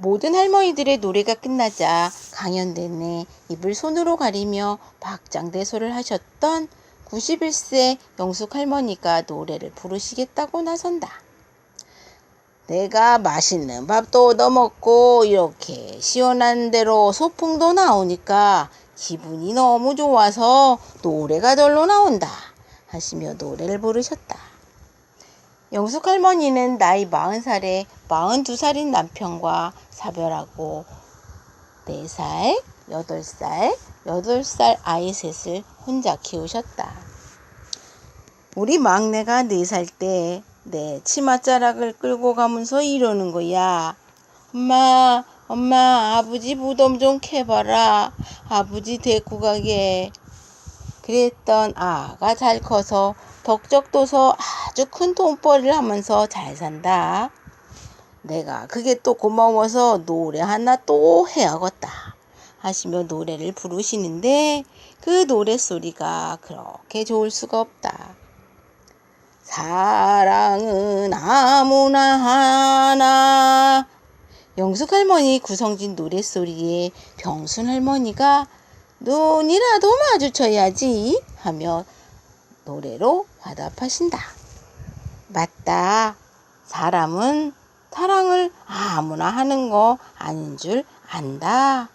모든 할머니들의 노래가 끝나자 강연대내 입을 손으로 가리며 박장대소를 하셨던 91세 영숙 할머니가 노래를 부르시겠다고 나선다. 내가 맛있는 밥도 얻어먹고 이렇게 시원한 대로 소풍도 나오니까 기분이 너무 좋아서 노래가 절로 나온다 하시며 노래를 부르셨다. 영숙 할머니는 나이 40살에 42살인 남편과 사별하고 4살, 8살, 8살 아이 셋을 혼자 키우셨다. 우리 막내가 4살 때 내 치맛자락을 끌고 가면서 이러는 거야. 엄마, 엄마, 아버지 무덤 좀 캐봐라. 아버지 데리고 가게. 그랬던 아가 잘 커서 덕적도서 아주 큰 돈벌이를 하면서 잘 산다. 내가 그게 또 고마워서 노래 하나 또 해야겠다. 하시며 노래를 부르시는데 그 노랫소리가 그렇게 좋을 수가 없다. 사랑은 아무나 하나. 영숙 할머니 구성진 노랫소리에 병순 할머니가 눈이라도 마주쳐야지 하며 노래로 화답하신다. 맞다. 사람은 사랑을 아무나 하는 거 아닌 줄 안다.